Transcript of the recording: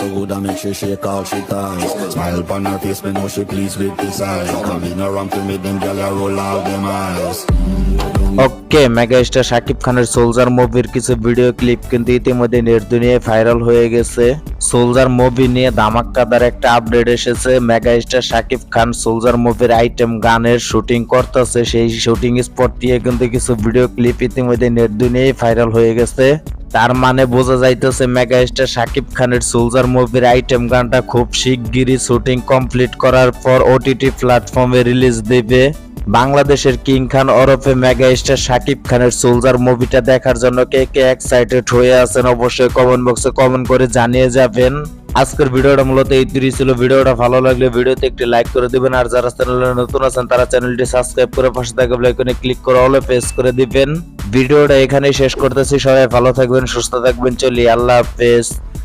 she shake all she ties. Smile upon her face, me know she pleased with this eyes. Coming around to me, them gyal a roll out them eyes. Okay megastar Shakib খানের soldier মুভির কিছু video clip কিন্তু ইতিমধ্যে net দুনিয়ায় viral হয়ে গেছে soldier movie নিয়ে ধামাক্কাদার একটা আপডেট এসেছে মেগাস্টার শাকিব খান সোলজার মুভির আইটেম গানের শুটিং করতেছে সেই শুটিং স্পট দিয়ে কিন্তু কিছু ভিডিও ক্লিপ ইতিমধ্যে নেট দুনিয়ায় ভাইরাল হয়ে গেছে তার মানে বোঝা যাইতেছে মেগাস্টার শাকিব খানের সোলজার মুভির আইটেম গানটা খুব শিগগিরই শুটিং কমপ্লিট করার পর ওটিটি প্ল্যাটফর্মে রিলিজ দেবে। বাংলাদেশের কিং খান ওরফে মেগা স্টার শাকিব খানের সোলজার মুভিটা দেখার জন্য কে কে এক্সাইটেড হয়ে আছেন অবশ্যই কমেন্ট বক্সে কমেন্ট করে জানিয়ে যাবেন। আজকের ভিডিওটা মূলত এই তিরিশ ছিল। ভিডিওটা ভালো লাগলে ভিডিওতে একটি লাইক করে দিবেন। আর যারা চ্যানেলে নতুন আছেন, তারা চ্যানেলটি সাবস্ক্রাইব করে পাশে থাকা ক্লিক করে অলে প্রেস করে দিবেন। ভিডিওটা এখানেই শেষ করতেছি। সবাই ভালো থাকবেন সুস্থ থাকবেন চলি। আল্লাহ হাফেজ।